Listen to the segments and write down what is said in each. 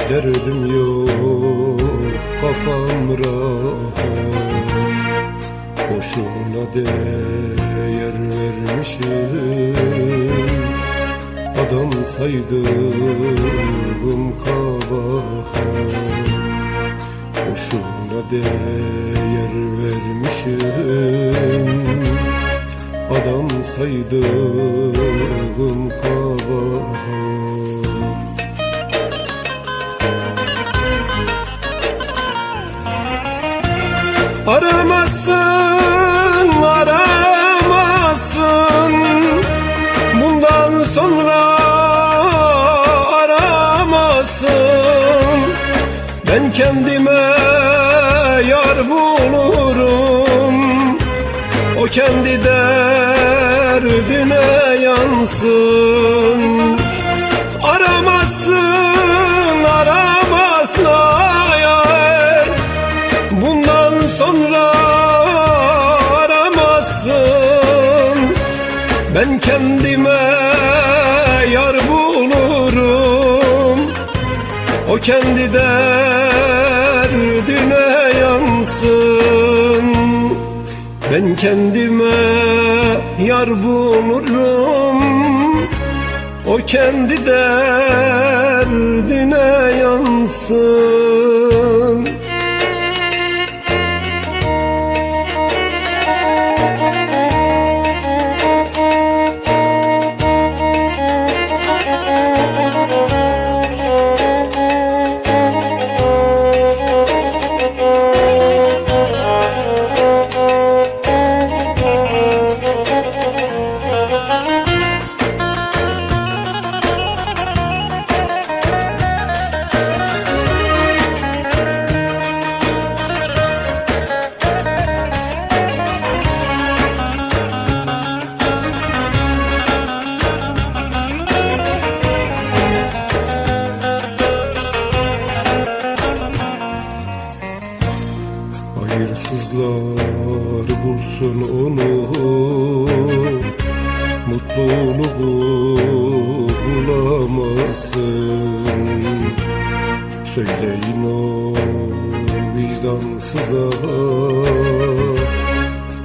derdim yok kafam rahat. Boşuna değer vermişim. Adam saydığım kabahat. Boşuna değer vermişim. Adam saydığım kabahat Aramazsın, aramazsın Bundan sonra aramazsın Ben kendime yar bulurum. O kendi derdine yansın Ben kendime yar bulurum. O kendi derdine yansın. Ben kendime yar bulurum. O kendi derdine yansın Hayırsızlar bulsun onu Mutluluğu bulamazsın Söyleyin o vicdansıza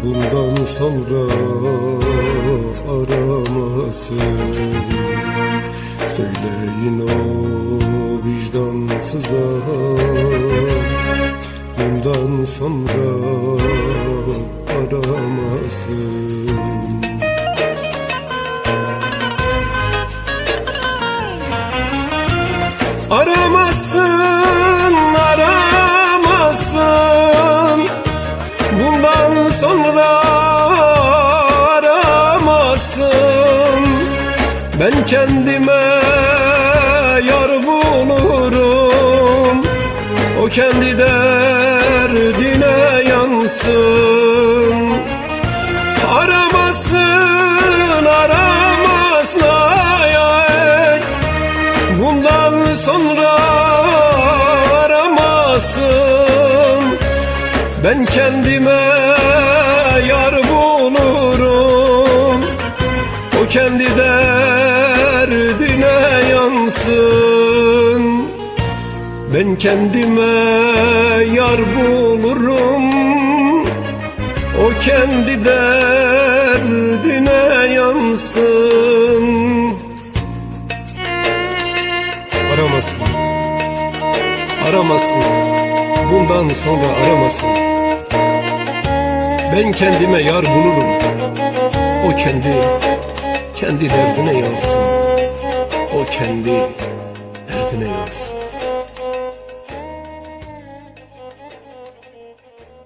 Bundan sonra aramasın. Söyleyin o vicdansıza Bundan sonra aramasın. Aramazsın, aramazsın Bundan sonra aramazsın Ben kendime yar bulurum. O kendi derdine Ben kendime yar bulurum. O kendi derdine yansın. Ben kendime yar bulurum. O kendi derdine yansın. Aramasın. Aramasın Bundan sonra aramasın. Ben kendime yar bulurum. O kendi Kendi derdine yansın. O kendi derdine yansın